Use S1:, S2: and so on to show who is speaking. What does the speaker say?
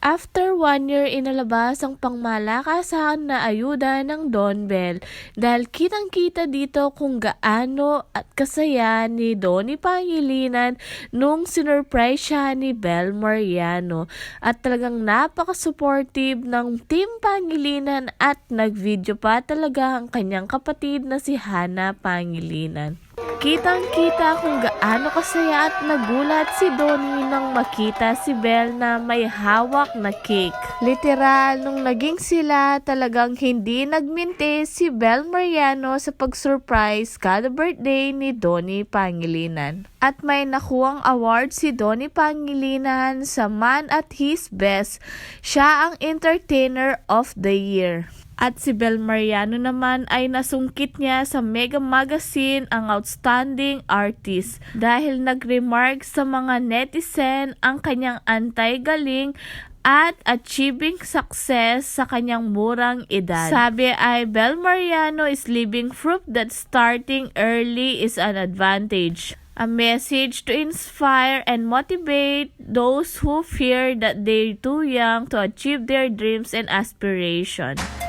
S1: After one year, inalabas ang pangmalakasan na ayuda ng Don Bell dahil kitang-kita dito kung gaano at kasaya ni Donnie Pangilinan nung sinurprise siya ni Bel Mariano at talagang napaka-supportive ng Team Pangilinan at nag-video pa talaga ang kanyang kapatid na si Hana Pangilinan. Kitang-kita kung gaano kasaya at nagulat si Donnie nang makita si Belle na may hawak na cake. Literal, nung naging sila, talagang hindi nagminti si Belle Mariano sa pag-surprise kada birthday ni Donnie Pangilinan. At may nakuwang award si Donnie Pangilinan sa Man at His Best. Siya ang Entertainer of the Year. At si Bel Mariano naman ay nasungkit niya sa Mega Magazine ang Outstanding Artist dahil nag-remark sa mga netizen ang kanyang antay-galing at achieving success sa kanyang murang edad. Sabi ay Bel Mariano is living proof that starting early is an advantage. A message to inspire and motivate those who fear that they're too young to achieve their dreams and aspirations.